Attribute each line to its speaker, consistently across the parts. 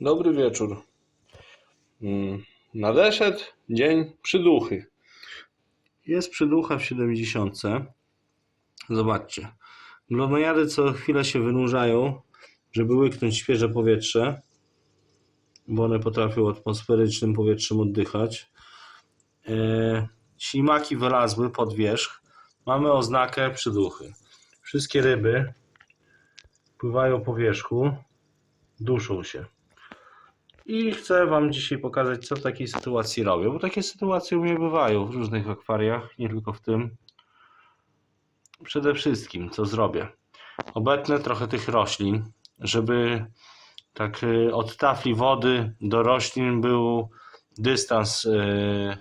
Speaker 1: Dobry wieczór. Mm, Nadeszedł dzień przyduchy. Jest przyducha w 70. Zobaczcie. Glonojady co chwilę się wynurzają, żeby łyknąć świeże powietrze, bo one potrafią atmosferycznym powietrzem oddychać. E, ślimaki wylazły pod wierzch. Mamy oznakę przyduchy. Wszystkie ryby pływają po wierzchu, duszą się. I chcę Wam dzisiaj pokazać, co w takiej sytuacji robię, bo takie sytuacje u mnie bywają w różnych akwariach, nie tylko w tym. Przede wszystkim, co zrobię? Obetnę trochę tych roślin, żeby tak y, od tafli wody do roślin był dystans y,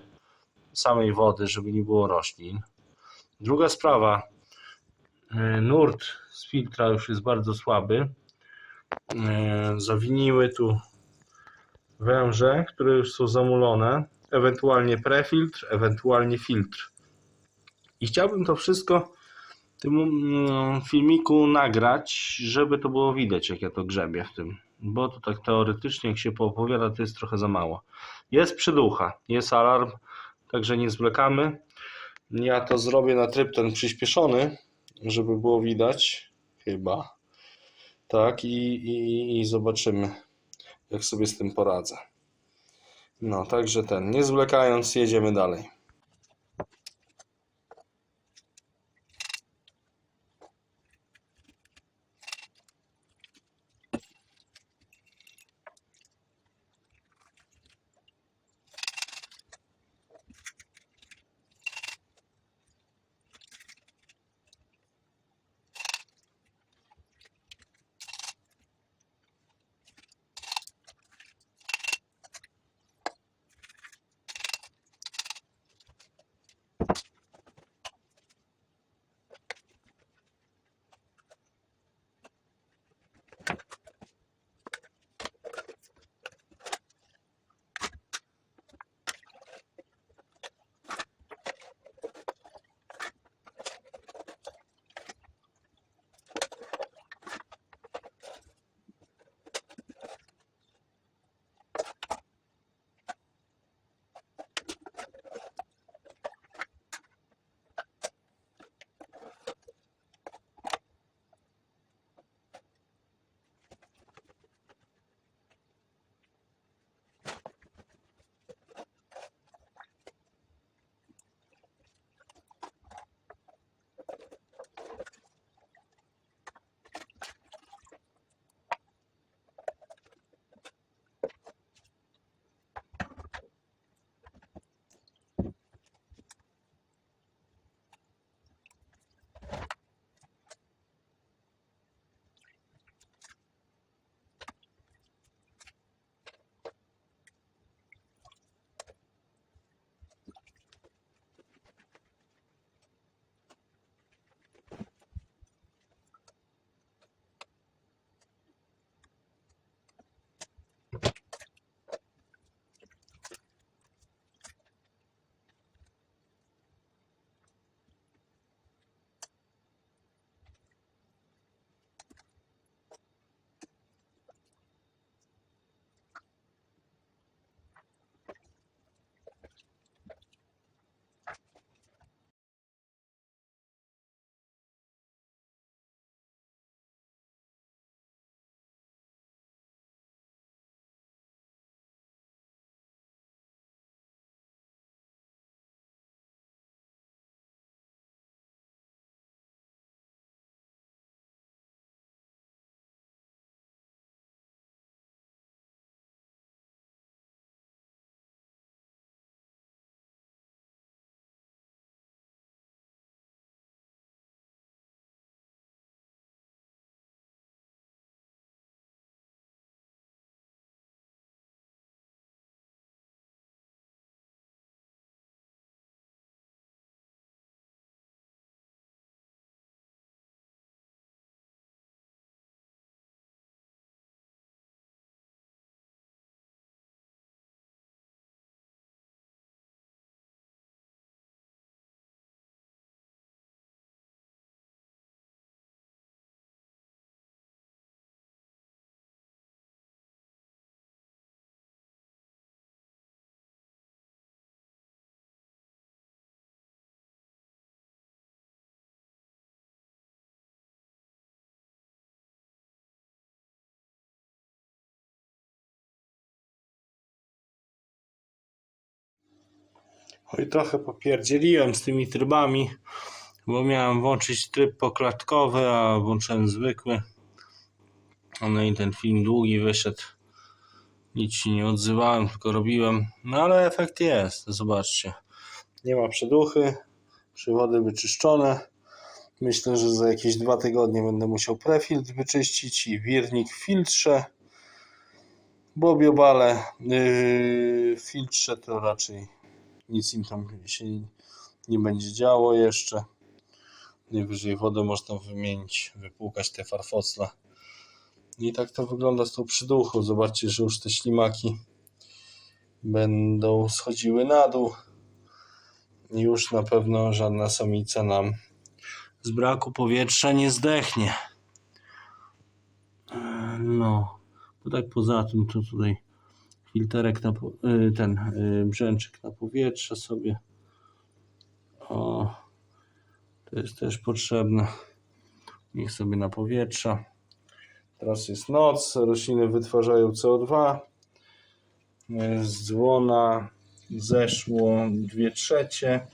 Speaker 1: samej wody, żeby nie było roślin. Druga sprawa, y, nurt z filtra już jest bardzo słaby. Zawiniły tu węże, które już są zamulone, ewentualnie prefiltr, ewentualnie filtr. I chciałbym to wszystko w tym mm, filmiku nagrać, żeby to było widać, jak ja to grzebię w tym. Bo to tak teoretycznie, jak się poopowiada, to jest trochę za mało. Jest przyducha, jest alarm, także nie zwlekamy. Ja to zrobię na tryb ten przyspieszony, żeby było widać, chyba. Tak, i, i, i zobaczymy jak sobie z tym poradzę. No, także ten, nie zwlekając, jedziemy dalej. Oj, trochę popierdzieliłem z tymi trybami, bo miałem włączyć tryb poklatkowy, a włączyłem zwykły. No i ten film długi wyszedł. Nic się nie odzywałem, tylko robiłem. No ale efekt jest, zobaczcie. Nie ma przeduchy, przewody wyczyszczone. Myślę, że za jakieś dwa tygodnie będę musiał prefiltr wyczyścić i wirnik w filtrze. Bo biobale yy, filtrze to raczej nic im tam się nie będzie działo jeszcze. Najwyżej wodę można wymienić, wypłukać te farfocle. I tak to wygląda z tą przyduchą. Zobaczcie, że już te ślimaki będą schodziły na dół. I już na pewno żadna samica nam z braku powietrza nie zdechnie. No, bo tak poza tym to tutaj filterek na y, ten y, brzęczyk na powietrze sobie. O, to jest też potrzebne. Niech sobie na powietrza. Teraz jest noc, rośliny wytwarzają CO2. Y, Z dzwona zeszło 2 trzecie.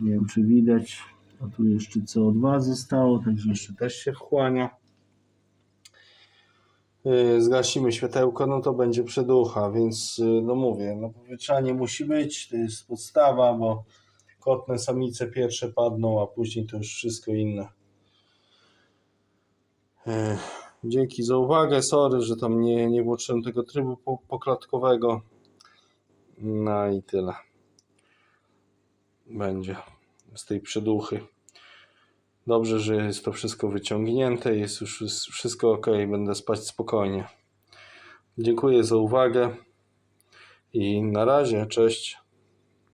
Speaker 1: Nie wiem czy widać. A tu jeszcze CO2 zostało, także jeszcze też się wchłania. Yy, zgasimy światełko, no to będzie przeducha, więc yy, no mówię, no powietrzanie musi być, to jest podstawa, bo kotne samice pierwsze padną, a później to już wszystko inne. Yy, Dzięki za uwagę, sorry, że tam nie, nie włączyłem tego trybu po- poklatkowego. No i tyle. Będzie z tej przeduchy. Dobrze, że jest to wszystko wyciągnięte, jest już wszy- wszystko ok, będę spać spokojnie. Dziękuję za uwagę i na razie, cześć.